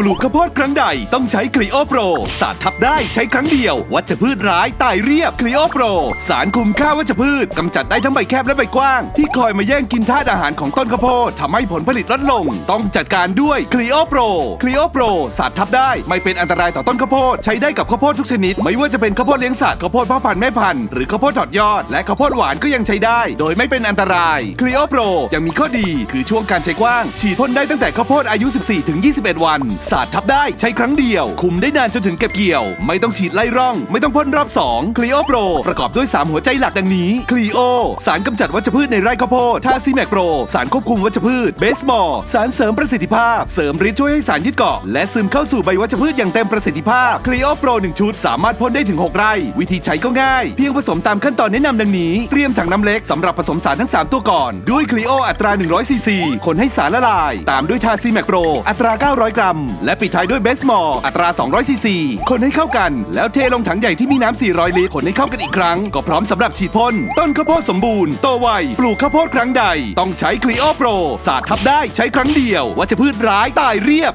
ปลูกข้าวโพดครั้งใดต้องใช้คลีโอโปร สารทับได้ใช้ครั้งเดียว วัชพืชร้ายตายเรียบคลีโอโปร สารคุมค่าวัชพืชกำจัดได้ทั้งใบแคบและใบกว้าง ที่คอยมาแย่งกินธาตุอาหารของต้นข้าวโพดทำให้ผลผลิตลดลง ต้องจัดการด้วยคลีโอโปรคลีโอโปร สารทับได้ไม่เป็นอันตรายต่อต้นข้าวโพดใช้ได้กับข้าวโพดทุกชนิด ไม่ว่าจะเป็นข้าวโพดเลี้ยงสัตว์ข้าวโพดพ่อพันธุ์แม่พันธุ์หรือข้าวโพดถอดยอดและข้าวโพดหวานก็ยังใช้ได้ โดยไม่เป็นอันตรายคลีโอโปรยังมีข้อดีคือช่วงการใช้กว้างฉีดพ่นได้ตั้งแต่ข้าวโพดอายุ 14-21 วันสาดทับได้ใช้ครั้งเดียว คุมได้นานจนถึงเก็บเกี่ยว ไม่ต้องฉีดไล่ร่อง ไม่ต้องพ่นรอบ2คลีโอโปรประกอบด้วย 3 หัวใจหลักดังนี้คลีโอสารกำจัดวัชพืชในไร่ข้าวโพดทาซีแมกโปรสารควบคุมวัชพืชเบสมอลสารเสริมประสิทธิภาพ เสริมฤทธิ์ช่วยให้สารยึดเกาะ และซึมเข้าสู่ใบวัชพืชอย่างเต็มประสิทธิภาพคลีโอโปร1ชุดสามารถพ่นได้ถึง 6 ไร่ วิธีใช้ก็ง่าย เพียงผสมตามขั้นตอนแนะนำดังนี้ เตรียมถังน้ำเล็กสำหรับผสมสารทั้ง 3 ตัวก่อน ด้วยคลีโออัตรา100ซีซีคนให้สารละลาย ตามด้วยทาซีแมกโปรอัตรา 900 กรัมและปิดท้ายด้วยเบสมอลอัตรา 200ซีซีคนให้เข้ากัน แล้วเทลงถังใหญ่ที่มีน้ำ 400 ลิตรคนให้เข้ากันอีกครั้ง ก็พร้อมสำหรับฉีดพ่นต้นข้าวโพดสมบูรณ์โตไวปลูกข้าวโพดครั้งใด ต้องใช้คลีโอโปรสาดทับได้ใช้ครั้งเดียววัชพืชร้ายตายเรียบ